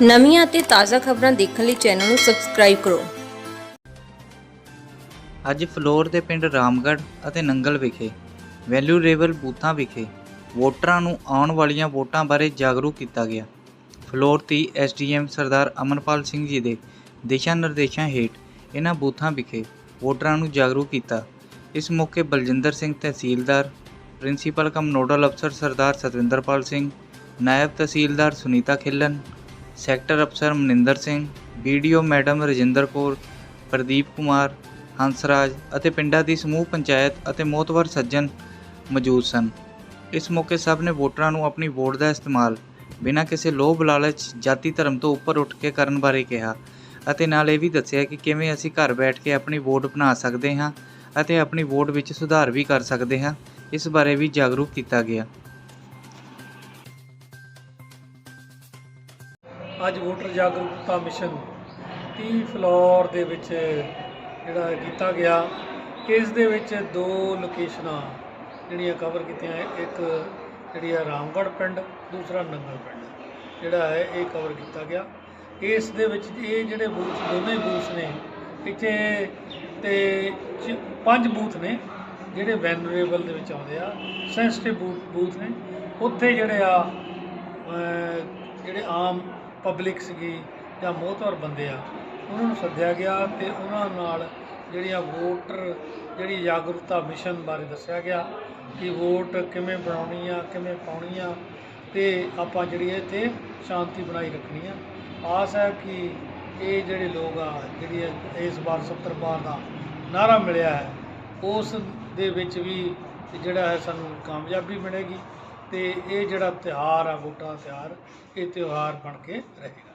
ਨਵੀਆਂ ਅਤੇ ਤਾਜ਼ਾ ਖਬਰਾਂ ਦੇਖਣ ਲਈ ਚੈਨਲ ਨੂੰ ਸਬਸਕ੍ਰਾਈਬ ਕਰੋ। ਅੱਜ ਫਲੋਰ ਦੇ ਪਿੰਡ ਰਾਮਗੜ੍ਹ ਅਤੇ ਨੰਗਲ ਵਿਖੇ ਵੈਲਿਊਰੇਬਲ ਬੂਥਾਂ ਵਿਖੇ ਵੋਟਰਾਂ ਨੂੰ ਆਉਣ ਵਾਲੀਆਂ ਵੋਟਾਂ ਬਾਰੇ ਜਾਗਰੂਕ ਕੀਤਾ ਗਿਆ। ਫਲੋਰ ਦੀ ਐਸਡੀਐਮ ਸਰਦਾਰ ਅਮਨਪਾਲ ਸਿੰਘ ਜੀ ਦੇ ਦਿਸ਼ਾ ਨਿਰਦੇਸ਼ਾਂ ਹੇਠ ਇਹਨਾਂ ਬੂਥਾਂ ਵਿਖੇ ਵੋਟਰਾਂ ਨੂੰ ਜਾਗਰੂਕ ਕੀਤਾ। ਇਸ ਮੌਕੇ Baljinder Singh tehsildar, principal cum nodal ਅਫਸਰ ਸਰਦਾਰ ਸਤਵਿੰਦਰਪਾਲ ਸਿੰਘ, ਨਾਇਬ ਤਹਿਸੀਲਦਾਰ ਸੁਨੀਤਾ ਖਿੱਲਨ ਸੈਕਟਰ ਅਫਸਰ ਮਨਿੰਦਰ ਸਿੰਘ ਬੀਡੀਓ ਮੈਡਮ ਰਜਿੰਦਰ ਕੌਰ, ਪ੍ਰਦੀਪ ਕੁਮਾਰ, ਹੰਸਰਾਜ ਅਤੇ ਪਿੰਡਾਂ ਦੀ ਸਮੂਹ ਪੰਚਾਇਤ ਅਤੇ ਮੋਤਵਰ ਸੱਜਣ ਮੌਜੂਦ ਸਨ। ਇਸ ਮੌਕੇ ਸਭ ਨੇ ਵੋਟਰਾਂ ਨੂੰ ਆਪਣੀ ਵੋਟ ਦਾ ਇਸਤੇਮਾਲ ਬਿਨਾਂ ਕਿਸੇ ਲੋਭ ਲਾਲਚ ਜਾਤੀ ਧਰਮ ਤੋਂ ਉੱਪਰ ਉੱਠ ਕੇ ਕਰਨ ਬਾਰੇ ਕਿਹਾ ਅਤੇ ਨਾਲ ਇਹ ਵੀ ਦੱਸਿਆ ਕਿ ਕਿਵੇਂ ਅਸੀਂ ਘਰ ਬੈਠ ਕੇ ਆਪਣੀ ਵੋਟ ਬਣਾ ਸਕਦੇ ਹਾਂ ਅਤੇ ਆਪਣੀ ਵੋਟ ਵਿੱਚ ਸੁਧਾਰ ਵੀ ਕਰ ਸਕਦੇ ਹਾਂ, ਇਸ ਬਾਰੇ ਵੀ ਜਾਗਰੂਕ ਕੀਤਾ ਗਿਆ। ਅੱਜ ਵੋਟਰ ਜਾਗਰੂਕਤਾ ਮਿਸ਼ਨ 30 ਫਲੋਰ ਦੇ ਵਿੱਚ ਜਿਹੜਾ ਕੀਤਾ ਗਿਆ। ਇਸ ਦੇ ਵਿੱਚ ਦੋ ਲੋਕੇਸ਼ਨਾਂ ਜਿਹੜੀਆਂ ਕਵਰ ਕੀਤੀਆਂ ਇੱਕ ਜਿਹੜੀ ਹੈ ਰਾਮਗੜ੍ਹ ਪਿੰਡ, ਦੂਸਰਾ ਨੰਗਲ ਪਿੰਡ। ਜਿਹੜਾ ਹੈ, ਇਹ ਕਵਰ ਕੀਤਾ ਗਿਆ। ਇਸ ਦੇ ਵਿੱਚ ਇਹ ਜਿਹੜੇ ਬੂਥ ਦੋਨੇ ਬੂਥ ਨੇ, ਇੱਥੇ ਤੇ ਪੰਜ ਬੂਥ ਨੇ, ਜਿਹੜੇ ਵੈਨਰੇਬਲ ਦੇ ਵਿੱਚ ਆਉਂਦੇ ਆ। ਸੈਂਸਿਟਿਵ ਬੂਥ ਨੇ। ਉੱਥੇ ਜਿਹੜੇ ਆ ਜਿਹੜੇ ਆਮ ਪਬਲਿਕ ਸੀਗੀ ਜਾਂ ਮੋਹਤਵਰ ਬੰਦੇ ਆ, ਉਹਨਾਂ ਨੂੰ ਸੱਦਿਆ ਗਿਆ ਤੇ ਉਹਨਾਂ ਨਾਲ ਜਿਹੜੀਆਂ ਵੋਟਰ ਜਿਹੜੀ ਜਾਗਰੂਕਤਾ ਮਿਸ਼ਨ ਬਾਰੇ ਦੱਸਿਆ ਗਿਆ ਕਿ ਵੋਟ ਕਿਵੇਂ ਬਣਾਉਣੀ ਆ, ਕਿਵੇਂ ਪਾਉਣੀ ਆ ਤੇ ਆਪਾਂ ਜਿਹੜੀ ਇੱਥੇ ਸ਼ਾਂਤੀ ਬਣਾਈ ਰੱਖਣੀ ਆ। ਆਸ ਹੈ ਕਿ ਇਹ ਜਿਹੜੇ ਲੋਕ ਆ, ਜਿਹੜੀ ਇਸ ਵਾਰ 70 ਪਾਰ ਦਾ ਨਾਰਾ ਮਿਲਿਆ ਹੈ, ਉਸ ਦੇ ਵਿੱਚ ਵੀ ਜਿਹੜਾ ਹੈ ਸਾਨੂੰ ਕਾਮਯਾਬੀ ਮਿਲੇਗੀ। ਤੇ ਇਹ ਜਿਹੜਾ ਤਿਉਹਾਰ ਆ ਵੋਟਾਂ ਤਿਉਹਾਰ ਇਹ ਤਿਉਹਾਰ ਬਣ ਕੇ ਰਹੇਗਾ।